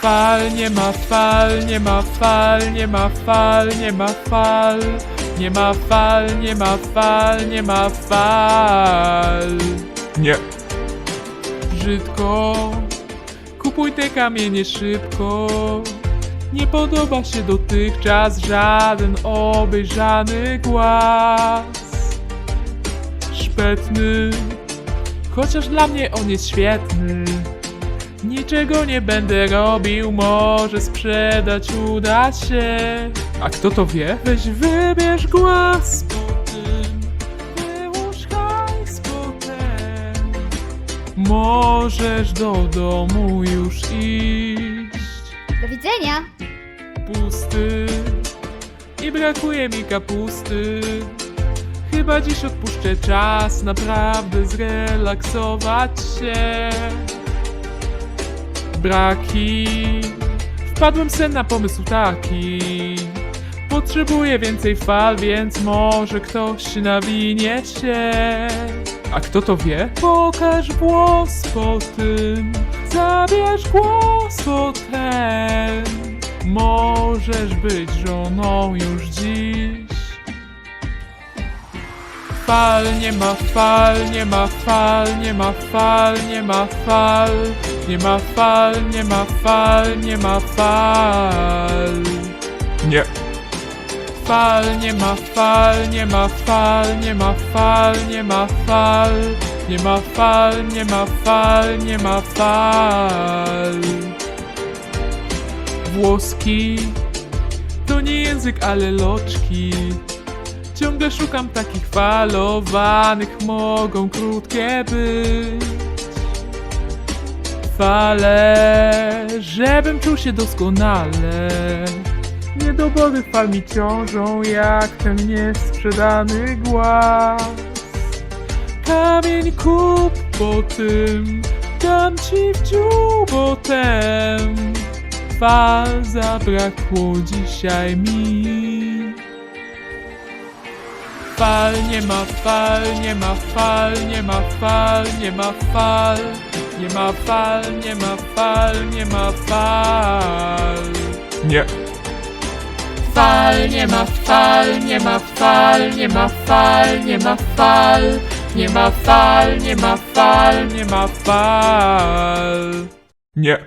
fal, nie ma fal, nie ma fal, nie ma fal, nie ma fal. Nie ma fal, nie ma fal, nie ma fal. Nie. Brzydko, kupuj te kamienie szybko. Nie podoba się dotychczas żaden obejrzany głaz. Szpetny, chociaż dla mnie on jest świetny. Niczego nie będę robił, może sprzedać uda się. A kto to wie? Weź wybierz głaz po tym, wyłóż hajs potem. Możesz do domu już iść. Do widzenia. Pusty i brakuje mi kapusty. Chyba dziś odpuszczę czas, naprawdę zrelaksować się. Braki, wpadłem sen na pomysł taki. Potrzebuję więcej fal, więc może ktoś nawinie się. A kto to wie? Pokaż włos po tym, zabierz głos potem. Możesz być żoną już dziś. Fal, nie ma fal, nie ma fal, nie ma fal, nie ma fal, nie ma fal, nie ma fal, nie ma fal. Nie. Fal, nie ma fal, nie ma fal, nie ma fal, nie ma fal, nie ma fal, nie ma fal, nie ma fal. Włoski to nie język, ale loczki. Ciągle szukam takich falowanych, mogą krótkie być. Fale, żebym czuł się doskonale. Niedobory fal mi ciążą jak ten niesprzedany głaz. Kamień kup po tym, dam ci w dziób potem. Fal zabrakło dzisiaj mi. Fal, nie ma fal, nie ma fal, nie ma fal, nie ma fal, nie ma fal, nie ma fal, nie ma fal. Nie. Fal, nie ma fal, nie ma fal, nie ma fal, nie ma fal, nie ma fal, nie ma fal, nie ma fal. Nie.